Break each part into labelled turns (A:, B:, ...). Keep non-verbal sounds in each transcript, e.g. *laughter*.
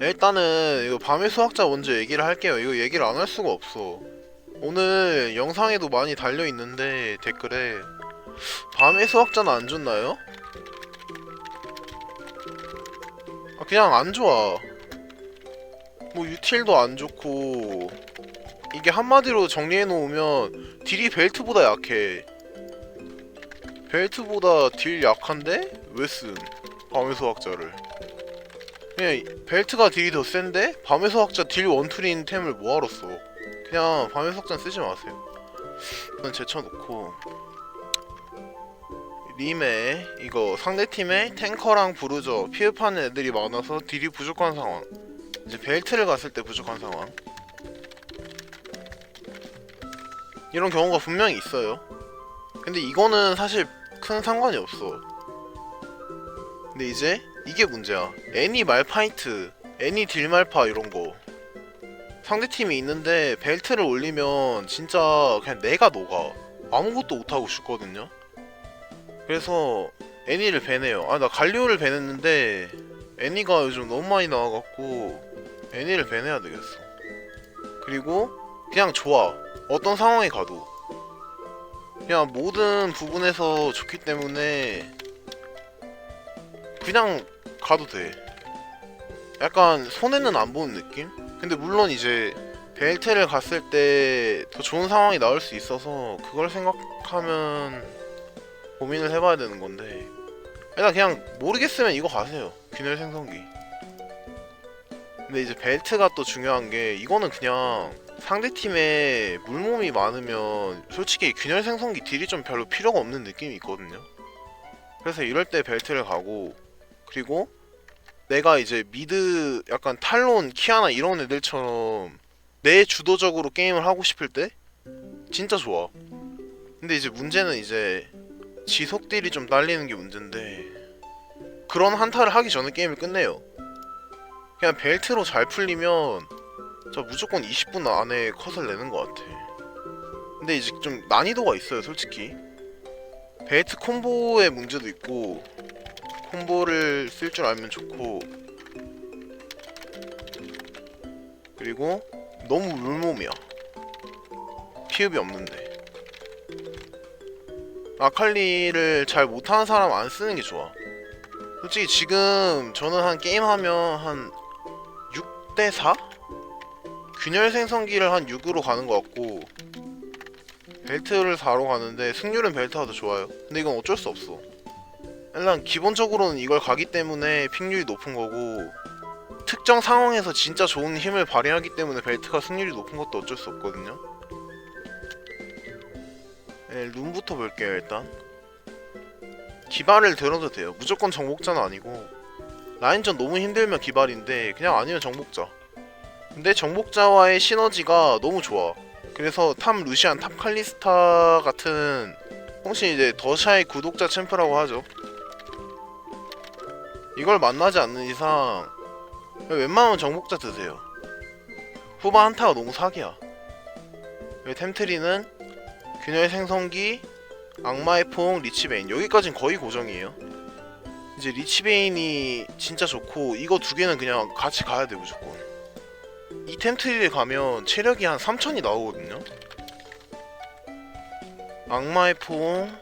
A: 일단은 이거 밤의 수학자 먼저 얘기를 할게요. 이거 얘기를 안 할 수가 없어. 오늘 영상에도 많이 달려 있는데 댓글에 밤의 수학자는 안 좋나요? 아, 그냥 안 좋아. 뭐 유틸도 안 좋고 이게 한마디로 정리해 놓으면 딜이 벨트보다 약해. 벨트보다 딜 약한데 왜 쓴? 밤의 수학자를. 그냥 이- 벨트가 딜이 더 센데 밤의 수학자 딜 원툴인 템을 뭐하러 써? 그냥 밤의 수학자는 쓰지 마세요. 이건 제쳐놓고 림에 이거 상대팀에 탱커랑 부르저 피흡하는 애들이 많아서 딜이 부족한 상황. 이제 벨트를 갔을 때 부족한 상황. 이런 경우가 분명히 있어요. 근데 이거는 사실 큰 상관이 없어. 근데 이제 이게 문제야. 애니 말파이트, 애니 딜말파 이런 거. 상대팀이 있는데 벨트를 올리면 진짜 그냥 내가 녹아. 아무것도 못하고 죽거든요. 그래서 애니를 배내요. 아, 나 갈리오를 배냈는데 애니가 요즘 너무 많이 나와갖고 애니를 배내야 되겠어. 그리고 그냥 좋아. 어떤 상황에 가도. 그냥 모든 부분에서 좋기 때문에 그냥 가도 돼. 약간 손해는 안 보는 느낌? 근데 물론 이제 벨트를 갔을 때 더 좋은 상황이 나올 수 있어서 그걸 생각하면 고민을 해봐야 되는 건데 일단 그냥 모르겠으면 이거 가세요. 균열 생성기. 근데 이제 벨트가 또 중요한 게 이거는 그냥 상대 팀에 물몸이 많으면 솔직히 균열 생성기 딜이 좀 별로 필요가 없는 느낌이 있거든요. 그래서 이럴 때 벨트를 가고 그리고 내가 이제 미드 약간 탈론, 키아나 이런 애들처럼 내 주도적으로 게임을 하고 싶을 때 진짜 좋아. 근데 이제 문제는 이제 지속 딜이 좀 딸리는 게 문제인데 그런 한타를 하기 전에 게임을 끝내요. 그냥 벨트로 잘 풀리면 저 무조건 20분 안에 컷을 내는 것 같아. 근데 이제 좀 난이도가 있어요, 솔직히. 벨트 콤보의 문제도 있고 콤보를 쓸 줄 알면 좋고. 그리고 너무 물몸이야. 피흡이 없는데. 아칼리를 잘 못하는 사람 안 쓰는 게 좋아. 솔직히 지금 저는 한 게임하면 한 6대4? 균열 생성기를 한 6으로 가는 것 같고 벨트를 4로 가는데 승률은 벨트가 더 좋아요. 근데 이건 어쩔 수 없어 일단 기본적으로는 이걸 가기 때문에 픽률이 높은 거고 특정 상황에서 진짜 좋은 힘을 발휘하기 때문에 벨트가 승률이 높은 것도 어쩔 수 없거든요. 네, 룸부터 볼게요 일단. 기발을 들어도 돼요. 무조건 정복자는 아니고 라인전 너무 힘들면 기발인데 그냥 아니면 정복자. 근데 정복자와의 시너지가 너무 좋아. 그래서 탑 루시안, 탑 칼리스타 같은 혹시 이제 더샤의 구독자 챔프라고 하죠. 이걸 만나지 않는 이상 웬만하면 정복자 드세요. 후반 한타가 너무 사기야. 템트리는 균열 생성기, 악마의 포옹, 리치베인 여기까진 거의 고정이에요. 이제 리치베인이 진짜 좋고 이거 두 개는 그냥 같이 가야 돼 무조건. 이 템트리를 가면 체력이 한 3000이 나오거든요. 악마의 포옹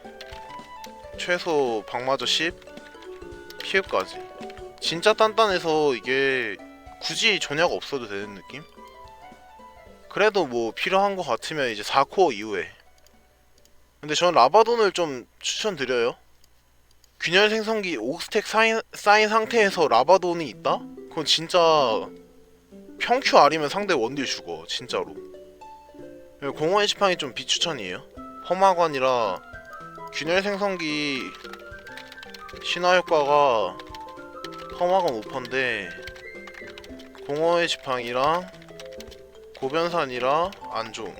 A: 최소 방마저 10 피흡까지. 진짜 단단해서 이게 굳이 전혀가 없어도 되는 느낌? 그래도 뭐 필요한 것 같으면 이제 4코어 이후에. 근데 전 라바돈을 좀 추천드려요. 균열 생성기 5스택 쌓인, 쌓인 상태에서 라바돈이 있다? 그건 진짜 평큐 R이면 상대 원딜 죽어 진짜로. 공허의 지팡이 좀 비추천이에요. 험화관이라 균열 생성기 신화 효과가 험화관 오퍼인데 공허의 지팡이랑 고변산이라 안 좋음.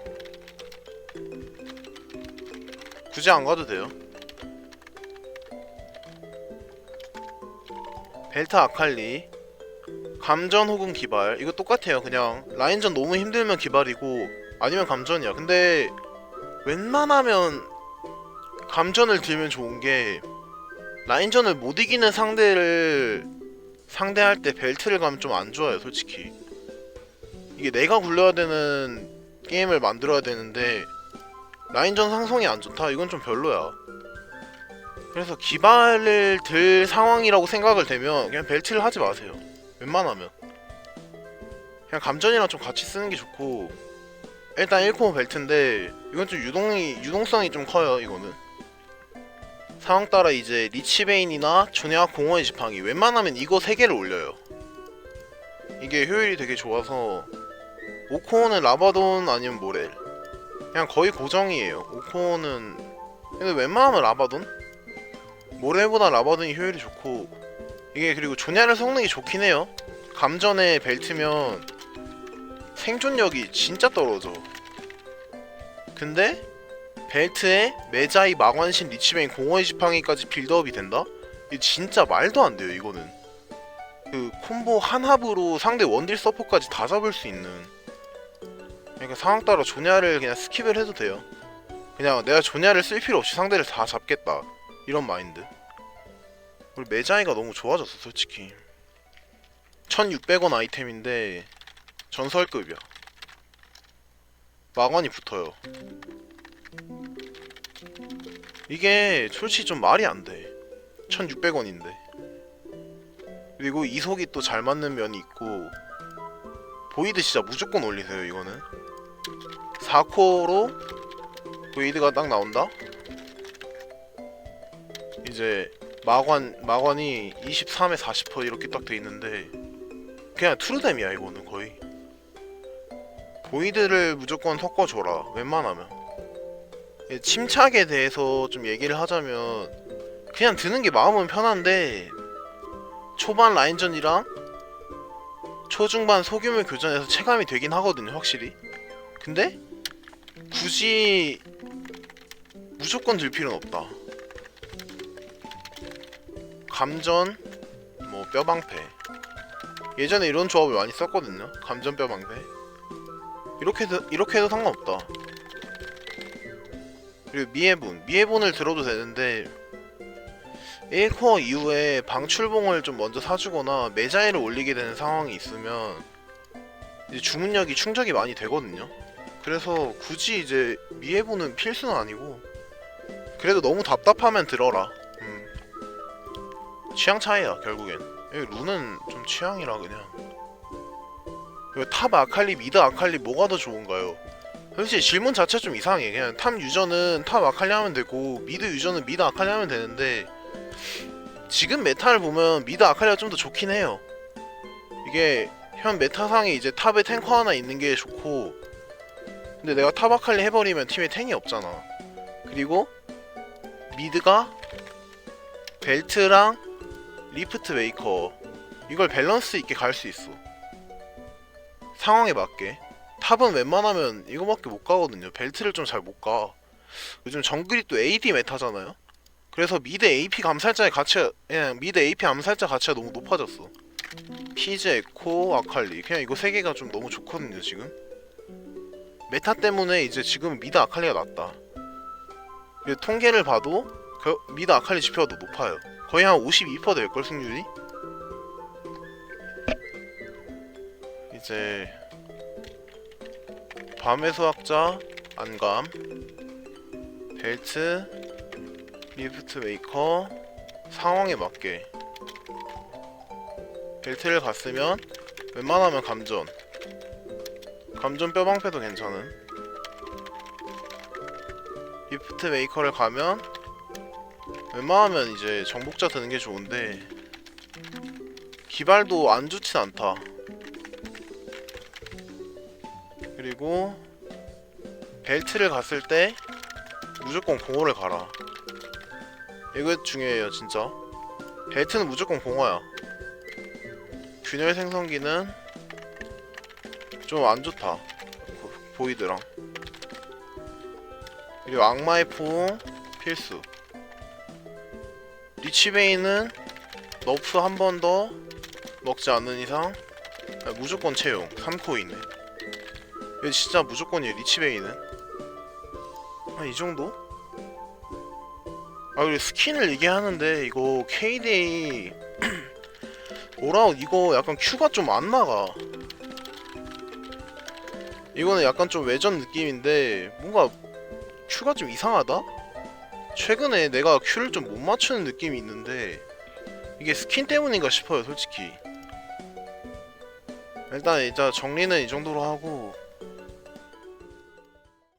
A: 굳이 안 가도 돼요. 벨트 아칼리 감전 혹은 기발. 이거 똑같아요. 그냥 라인전 너무 힘들면 기발이고 아니면 감전이야. 근데 웬만하면 감전을 들면 좋은 게 라인전을 못 이기는 상대를 상대할 때 벨트를 가면 좀 안 좋아요 솔직히. 이게 내가 굴려야 되는 게임을 만들어야 되는데 라인전 상성이 안 좋다? 이건 좀 별로야. 그래서 기발을 들 상황이라고 생각을 되면 그냥 벨트를 하지 마세요. 웬만하면. 그냥 감전이랑 좀 같이 쓰는 게 좋고. 일단 1코어 벨트인데 이건 좀 유동이 유동성이 좀 커요 이거는 상황 따라 이제 리치베인이나 조네아 공허의 지팡이 웬만하면 이거 세 개를 올려요. 이게 효율이 되게 좋아서 5코어는 라바돈 아니면 모렐. 그냥 거의 고정이에요. 5코어는 근데 웬만하면 라바돈? 모렐보다 라바돈이 효율이 좋고 이게 그리고 조냐를 성능이 좋긴 해요. 감전에 벨트면 생존력이 진짜 떨어져. 근데 벨트에 메자이 마관신 리치베인 공허의 지팡이까지 빌드업이 된다? 이게 진짜 말도 안 돼요 이거는. 그 콤보 한 합으로 상대 원딜 서포까지 다 잡을 수 있는. 그러니까 상황 따라 조냐를 그냥 스킵을 해도 돼요. 그냥 내가 조냐를 쓸 필요 없이 상대를 다 잡겠다. 이런 마인드. 그리고 메자이가 너무 좋아졌어 솔직히. 1600원 아이템인데 전설급이야. 마관이 붙어요 이게 솔직히 좀 말이 안 돼. 1600원인데. 그리고 이속이 또 잘 맞는 면이 있고 보이드 진짜 무조건 올리세요 이거는. 4코어로 보이드가 딱 나온다? 이제 마관 마관이 23에 40% 이렇게 딱 돼 있는데 그냥 트루뎀이야 이거는 거의. 보이드를 무조건 섞어줘라 웬만하면. 예, 침착에 대해서 좀 얘기를 하자면 그냥 드는 게 마음은 편한데 초반 라인전이랑 초중반 소규모 교전에서 체감이 되긴 하거든요 확실히. 근데 굳이 무조건 들 필요는 없다. 감전 뭐 뼈방패. 예전에 이런 조합을 많이 썼거든요. 감전 뼈방패. 이렇게 해도 이렇게 해도 상관없다 그리고 미해분 미해분을 들어도 되는데 1코어 이후에 방출봉을 좀 먼저 사주거나 매자이를 올리게 되는 상황이 있으면 이제 주문력이 충족이 많이 되거든요 그래서 굳이 이제 미해분은 필수는 아니고 그래도 너무 답답하면 들어라 음. 취향 차이야 결국엔 여기 룬은 좀 취향이라 그냥 탑 아칼리 미드 아칼리 뭐가 더 좋은가요? 솔직히 질문 자체 좀 이상해. 그냥 탑 유저는 탑 아칼리 하면 되고 미드 유저는 미드 아칼리 하면 되는데 지금 메타를 보면 미드 아칼리가 좀 더 좋긴 해요. 이게 현 메타상에 이제 탑에 탱커 하나 있는 게 좋고 근데 내가 탑 아칼리 해버리면 팀에 탱이 없잖아. 그리고 미드가 벨트랑 리프트 메이커. 이걸 밸런스 있게 갈 수 있어. 상황에 맞게 탑은 웬만하면 이거밖에 못 가거든요. 벨트를 좀 잘 못 가. 요즘 정글이 또 AD 메타잖아요. 그래서 미드 AP 감살자의 가치가 그냥 미드 AP 암살자 가치가 너무 높아졌어. 피즈 에코 아칼리. 그냥 이거 세 개가 좀 너무 좋거든요 지금. 메타 때문에 이제 지금 미드 아칼리가 낫다. 통계를 봐도 그 미드 아칼리 지표가 더 높아요. 거의 한 52% 될걸 승률이? 이제 밤의 수학자 안감 벨트 리프트 메이커 상황에 맞게. 벨트를 갔으면 웬만하면 감전. 감전 뼈방패도 괜찮은. 리프트 메이커를 가면 웬만하면 이제 정복자 드는 게 좋은데 기발도 안 좋진 않다 그리고 벨트를 갔을 때 무조건 공허를 가라. 이거 중요해요 진짜. 벨트는 무조건 공허야. 균열 생성기는 좀 안 좋다 보- 보이드랑. 그리고 악마의 포옹 필수. 리치베이는 너프 한 번 더 먹지 않는 이상 아, 무조건 채용 3코인에 이거 진짜 무조건이에요 리치베이는 한 이 정도? 아 그리고 스킨을 얘기하는데 이거 KDA *clears throat* 오라웃 이거 약간 큐가 좀 안 나가 이거는 약간 좀 외전 느낌인데 뭔가 큐가 좀 이상하다? 최근에 내가 큐를 좀 못 맞추는 느낌이 있는데 이게 스킨 때문인가 싶어요 솔직히 일단 이제 정리는 이 정도로 하고